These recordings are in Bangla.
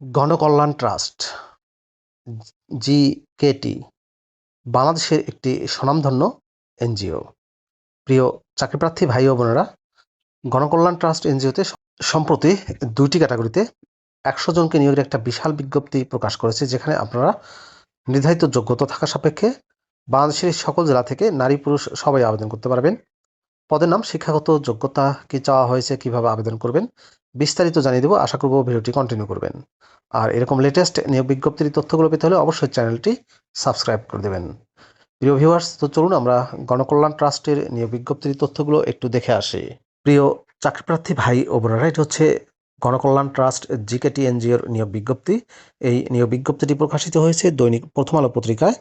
গণকল্যাণ ট্রাস্ট জিকেটি বাংলাদেশের একটি স্বনামধন্য এনজিও। প্রিয় চাকরিপ্রার্থী ভাই ও বোনেরা, গণকল্যাণ ট্রাস্ট এনজিওতে সম্প্রতি দুইটি ক্যাটাগরিতে একশো জনকে নিয়োগের একটা বিশাল বিজ্ঞপ্তি প্রকাশ করেছে, যেখানে আপনারা নির্ধারিত যোগ্যতা থাকা সাপেক্ষে বাংলাদেশের সকল জেলা থেকে নারী পুরুষ সবাই আবেদন করতে পারবেন। পদের নাম শিক্ষাগত যোগ্যতা কি চাওয়া হয়েছে, কীভাবে আবেদন করবেন, বিস্তারিত জানিয়ে দেবো। আশা করব ভিডিওটি কন্টিনিউ করবেন। আর এরকম লেটেস্ট নিয়োগ বিজ্ঞপ্তির তথ্যগুলো পেতে হলে অবশ্যই চ্যানেলটি সাবস্ক্রাইব করে দেবেন। প্রিয় ভিউয়ার্স তো চলুন আমরা গণকল্যাণ ট্রাস্টের নিয়োগ বিজ্ঞপ্তির তথ্যগুলো একটু দেখে আসি। প্রিয় চাকরিপ্রার্থী ভাই ও বোনেরা, এটা হচ্ছে গণকল্যাণ ট্রাস্ট জিকেটি এনজিওর নিয়োগ বিজ্ঞপ্তি। এই নিয়োগ বিজ্ঞপ্তিটি প্রকাশিত হয়েছে দৈনিক প্রথম আলো পত্রিকায়,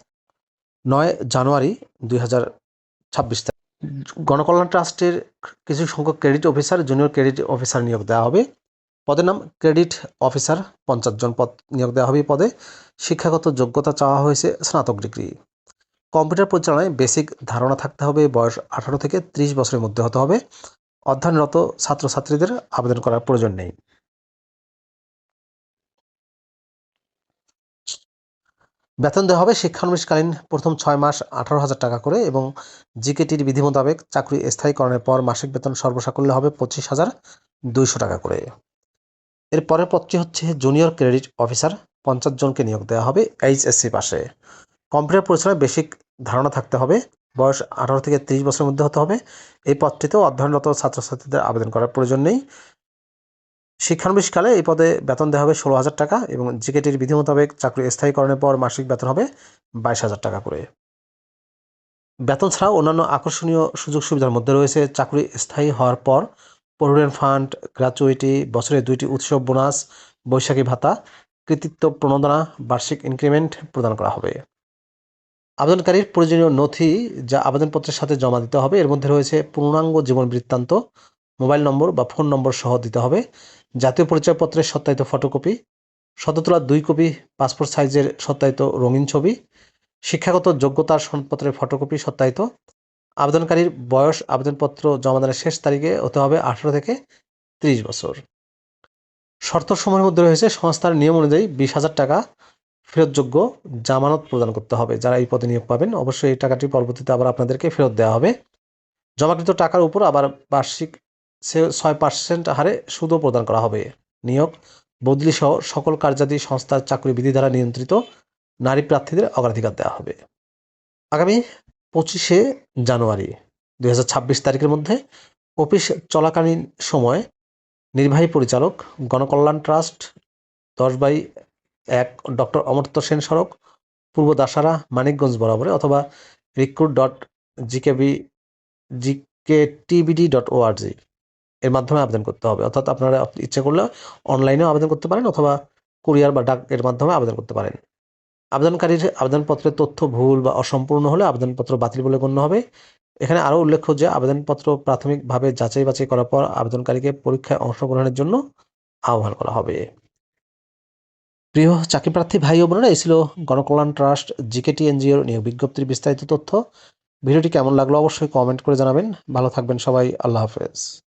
নয় জানুয়ারি দুই হাজার ছাব্বিশ গণকল্যাণ ট্রাস্টের কিছু সংখ্যক credit officer junior credit officer নিয়োগ দেওয়া হবে। পদের নাম ক্রেডিট অফিসার পঞ্চাশ জন পদ নিয়োগ দেওয়া হবে পদে। শিক্ষাগত যোগ্যতা চাওয়া হয়েছে স্নাতক ডিগ্রি। কম্পিউটার পরিচালনায় বেসিক ধারণা থাকতে হবে, বয়স আঠারো থেকে ত্রিশ বছরের মধ্যে হতে হবে। অধ্যয়নরত ছাত্রছাত্রীদের আবেদন করার প্রয়োজন নেই। বেতন দেওয়া হবে শিক্ষানবিশকালীন প্রথম ছয় মাস আঠারো হাজার টাকা করে এবং জিকেটির বিধি মোতাবেক চাকরি স্থায়ীকরণের পর মাসিক বেতন সর্বসাকুল্য হবে পঁচিশ হাজার দুইশো টাকা করে। এর পরের পদটি হচ্ছে জুনিয়র ক্রেডিট অফিসার, পঞ্চাশ জনকে নিয়োগ দেওয়া হবে এইচএসসি পাশে। কম্পিউটার পরিচালনায় বেসিক ধারণা থাকতে হবে, বয়স আঠারো থেকে তিরিশ বছরের মধ্যে হতে হবে। এই পদটিতেও অধ্যয়নরত ছাত্রছাত্রীদের আবেদন করার প্রয়োজন নেই। শিক্ষানবিশকালে এই পদে বেতন দেওয়া হবে ষোলো হাজার টাকা এবং জিকেটির বিধি মোতাবেক চাকরি স্থায়ীকরণের পর মাসিক বেতন হবে বাইশ হাজার টাকা করে। বেতন ছাড়াও অন্যান্য আকর্ষণীয় সুযোগ সুবিধার মধ্যে রয়েছে চাকরি স্থায়ী হওয়ার পর প্রভিডেন্ট ফান্ড গ্র্যাচুইটি বছরে দুইটি উৎসব বোনাস, বৈশাখী ভাতা, কৃতিত্ব প্রণোদনা, বার্ষিক ইনক্রিমেন্ট প্রদান করা হবে। আবেদনকারীর প্রয়োজনীয় নথি যা আবেদনপত্রের সাথে জমা দিতে হবে, এর মধ্যে রয়েছে পূর্ণাঙ্গ জীবন বৃত্তান্ত, মোবাইল নম্বর বা ফোন নম্বর সহ দিতে হবে। জাতীয় পরিচয়পত্রের সত্যায়িত ফটোকপি, শততলা দুই কপি পাসপোর্ট সাইজের সত্যায়িত রঙিন ছবি, শিক্ষাগত যোগ্যতার সনদপত্রের ফটোকপি সত্যায়িত, আবেদনকারীর বয়স আবেদনপত্র জমাদানের শেষ তারিখে হতে হবে আঠারো থেকে ত্রিশ বছর। শর্ত সময়ের মধ্যে রয়েছে সংস্থার নিয়ম অনুযায়ী বিশ হাজার টাকা ফেরতযোগ্য জামানত প্রদান করতে হবে। যারা এই পদে নিয়োগ পাবেন, অবশ্যই এই টাকাটি পরবর্তীতে আবার আপনাদেরকে ফেরত দেওয়া হবে। জমাকৃত টাকার উপর আবার বার্ষিক সে ছয় পার্সেন্ট হারে সুদও প্রদান করা হবে। নিয়োগ বদলি সহ সকল কার্যাদি সংস্থার চাকরি বিধি দ্বারা নিয়ন্ত্রিত নারী প্রার্থীদের অগ্রাধিকার দেওয়া হবে। আগামী পঁচিশে জানুয়ারি দু হাজার ছাব্বিশ তারিখের মধ্যে অফিস চলাকালীন সময় নির্বাহী পরিচালক, গণকল্যাণ ট্রাস্ট, দশ বাই এক ডক্টর অমর্ত্য সেন সড়ক, পূর্ব দাসারা, মানিকগঞ্জ বরাবরে অথবা recruit dot GKB GK TBD dot ORG এর মাধ্যমে আবেদন করতে হবে। অর্থাৎ আপনারা ইচ্ছে করলে অনলাইনেও আবেদন করতে পারেন অথবা কুরিয়ার বা ডাক এর মাধ্যমে আবেদন করতে পারেন। আবেদনকারীর আবেদনপত্রের তথ্য ভুল বা অসম্পূর্ণ হলে আবেদনপত্র বাতিল বলে গণ্য হবে। এখানে আরও উল্লেখ্য যে আবেদনপত্র প্রাথমিকভাবে যাচাই বাছাই করার পর আবেদনকারীকে পরীক্ষায় অংশগ্রহণের জন্য আহ্বান করা হবে। প্রিয় চাকরি প্রার্থী ভাই ও বোনেরা, এই ছিল গণকল্যাণ ট্রাস্ট জিকেটি এনজিওর নিয়োগ বিজ্ঞপ্তির বিস্তারিত তথ্য। ভিডিওটি কেমন লাগল অবশ্যই কমেন্ট করে জানাবেন। ভালো থাকবেন সবাই, আল্লাহ হাফেজ।